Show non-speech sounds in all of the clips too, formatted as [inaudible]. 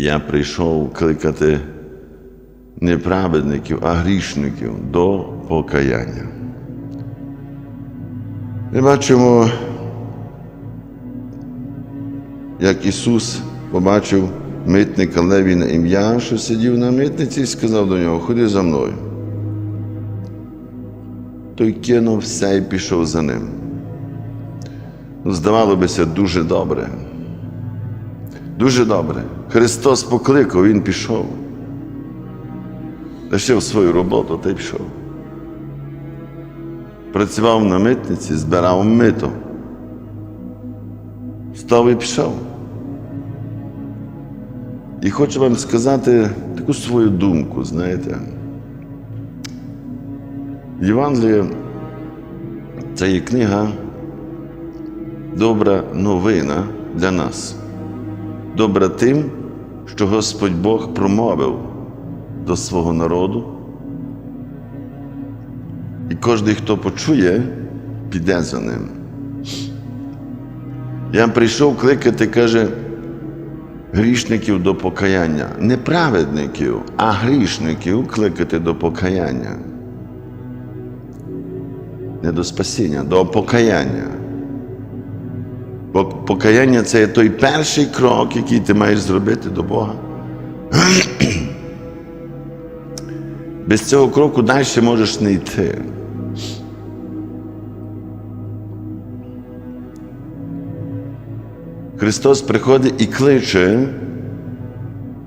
Я прийшов кликати не праведників, а грішників до покаяння. Ми бачимо, як Ісус побачив митника Леві на ім'я, що сидів на митниці, і сказав до нього: Ходи за мною. Той кинув все і пішов за ним. Ну, здавало бися, дуже добре. Дуже добре. Христос покликав, Він пішов. Лишив свою роботу та й пішов. Працював на митниці, збирав мито. Став і пішов. І хочу вам сказати таку свою думку, знаєте. Євангеліє це є книга добра новина для нас. Добра тим, що Господь Бог промовив до свого народу. І кожен, хто почує, піде за ним. Я прийшов кликати, каже, грішників до покаяння. Не праведників, а грішників кликати до покаяння. Не до спасіння, до покаяння. Бо покаяння це є той перший крок, який ти маєш зробити до Бога. [clears throat] Без цього кроку далі можеш не йти. Христос приходить і кличе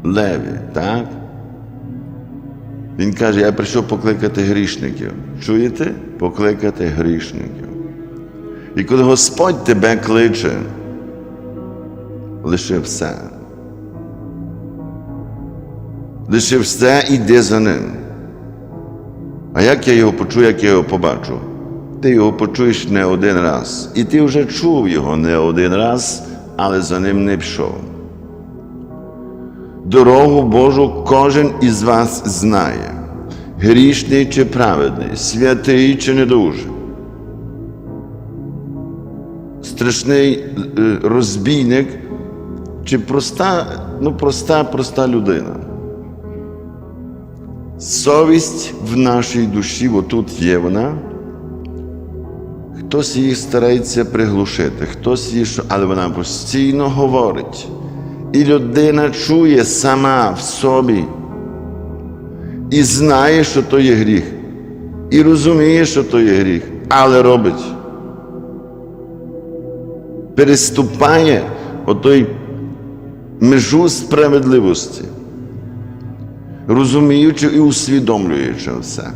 Леві, так? Він каже, я прийшов покликати грішників. Чуєте? Покликати грішників. І коли Господь тебе кличе, лиши все. Лиши все, іди за ним. А як я його почую, як я його побачу? Ти його почуєш не один раз. І ти вже чув його не один раз, але за ним не пішов. Дорогу Божу кожен із вас знає, грішний чи праведний, святий чи недужий. Страшний е, розбійник чи проста, ну, проста, проста людина. Совість в нашій душі, отут є вона. Хтось її старається приглушити, хтось її, але вона постійно говорить. І людина чує сама в собі і знає, що то є гріх, і розуміє, що то є гріх, але робить. Переступає отой межу справедливості, розуміючи і усвідомлюючи все.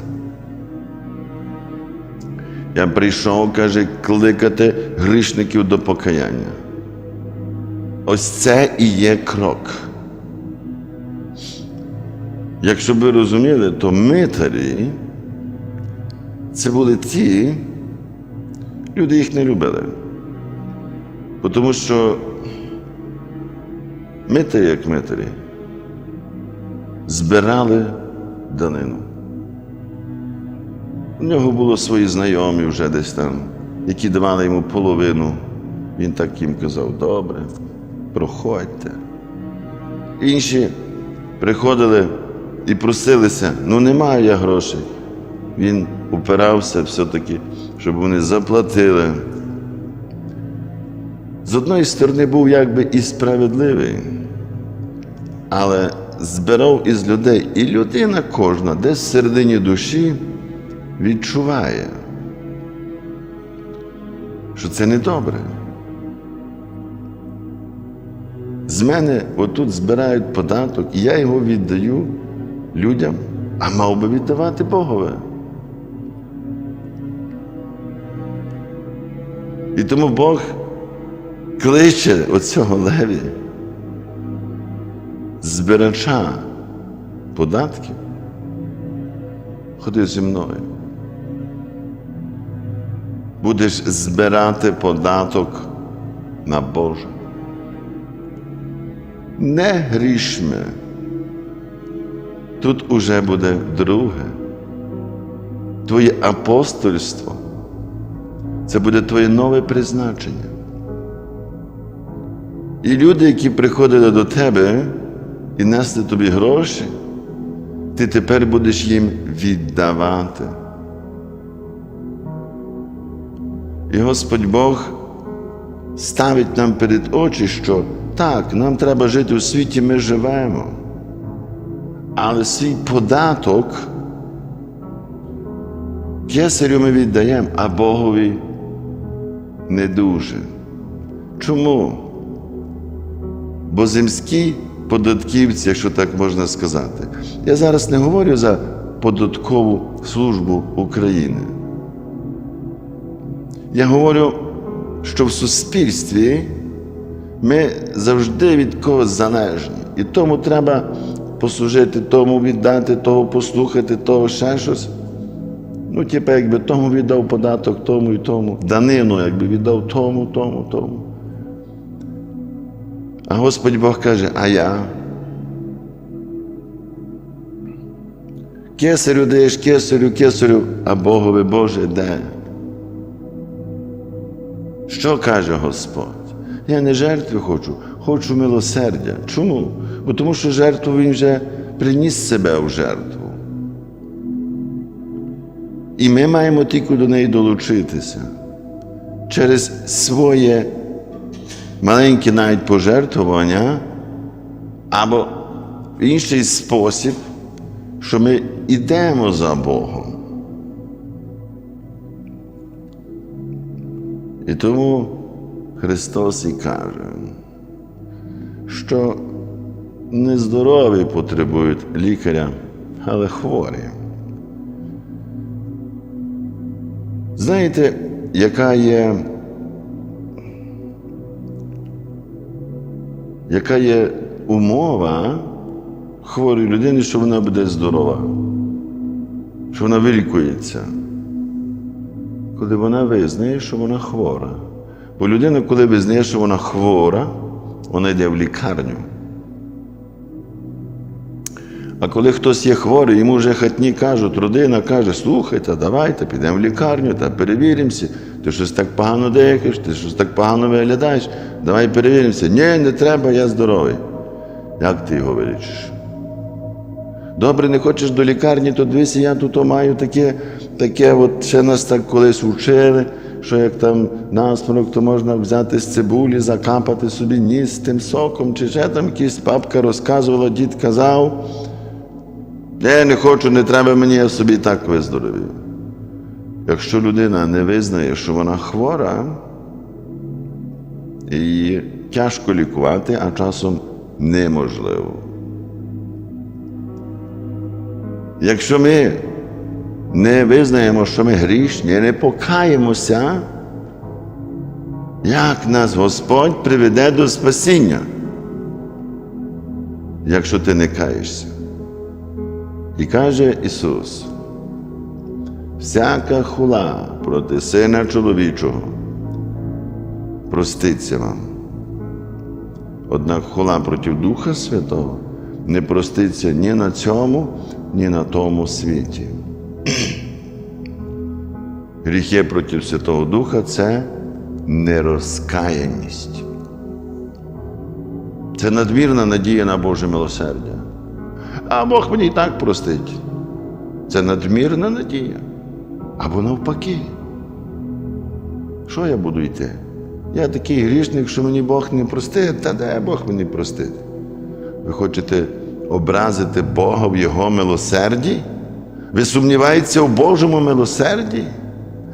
Я прийшов, каже, кликати грішників до покаяння. Ось це і є крок. Якщо ви розуміли, то митарі це були ті, люди їх не любили. Тому що митарі, як митарі, збирали данину. У нього було свої знайомі вже десь там, які давали йому половину. Він так їм казав, добре, проходьте. Інші приходили і просилися, ну немає я грошей. Він упирався все-таки, щоб вони заплатили. З одної сторони був якби і справедливий, але збирав із людей, і людина кожна, десь в середині душі відчуває, що це не добре. З мене отут збирають податок, і я його віддаю людям, а мав би віддавати Богове. І тому Бог кличе оцього леві, збирача податків, ходи зі мною. Будеш збирати податок на Боже. Не грішми. Тут уже буде друге. Твоє апостольство. Це буде твоє нове призначення. І люди, які приходили до тебе, і нести тобі гроші, ти тепер будеш їм віддавати. І Господь Бог ставить нам перед очі, що так, нам треба жити у світі, ми живемо. Але свій податок кесарю ми віддаємо, а Богові не дуже. Чому? Бо земські податківці, якщо так можна сказати, я зараз не говорю за податкову службу України. Я говорю, що в суспільстві ми завжди від когось залежні. І тому треба послужити, тому віддати, того послухати, того ще щось. Ну, типу, якби тому віддав податок, тому і тому. Данину, якби віддав тому, тому, тому. А Господь Бог каже, а я. Кесарю даєш кесарю, кесарю, а Богові Боже де? Що каже Господь? Я не жертви хочу, хочу милосердя. Чому? Бо тому що жертву він вже приніс себе в жертву. І ми маємо тільки до неї долучитися через своє маленьке навіть пожертвування або в інший спосіб, що ми йдемо за Богом. І тому Христос і каже, що нездорові потребують лікаря, але хворі. Знаєте, яка є, яка є умова хворої людини, що вона буде здорова, що вона вилікується? коли вона визнає, що вона хвора. Бо людина, коли визнає, що вона хвора, вона йде в лікарню. А коли хтось є хворий, йому вже хатні кажуть, родина каже, слухайте, давайте, підемо в лікарню та перевіримося. Ти щось так погано дихаєш, ти щось так погано виглядаєш, давай перевіримося. Ні, не треба, я здоровий. Як ти його вилічиш? Добре, не хочеш до лікарні, то дивися, я тут маю таке, таке, от ще нас так колись вчили, що як там насморок, то можна взяти з цибулі, закапати собі ніс з тим соком, чи ще там якась папка розказувала, дід казав. Я не хочу, не треба мені, я собі так виздоровів. Якщо людина не визнає, що вона хвора, її тяжко лікувати, а часом неможливо. Якщо ми не визнаємо, що ми грішні, не покаємося, як нас Господь приведе до спасіння, якщо ти не каєшся? І каже Ісус, всяка хула проти Сина чоловічого проститься вам. Однак хула проти Духа Святого не проститься ні на цьому, ні на тому світі. [clears throat] Гріхи проти Святого Духа це нерозкаяність. Це надмірна надія на Боже милосердя. А Бог мені і так простить. Це надмірна надія. Або навпаки. Що я буду йти? Я такий грішник, що мені Бог не простить, та де Бог мені простить? Ви хочете образити Бога в Його милосерді? Ви сумніваєтеся в Божому милосерді?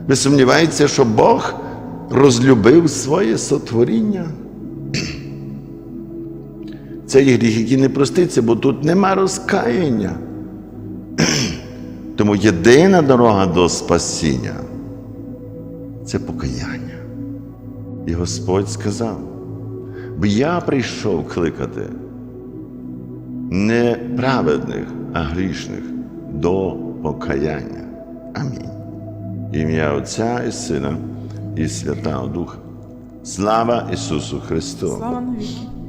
Ви сумніваєтеся, що Бог розлюбив своє сотворіння? Це є гріх, який не проститься, бо тут нема розкаяння. [clears throat] Тому єдина дорога до спасіння це покаяння. І Господь сказав, бо я прийшов кликати не праведних, а грішних до покаяння. Амінь. Ім'я Отця і Сина і Святого Духа. Слава Ісусу Христу! Слава навіки.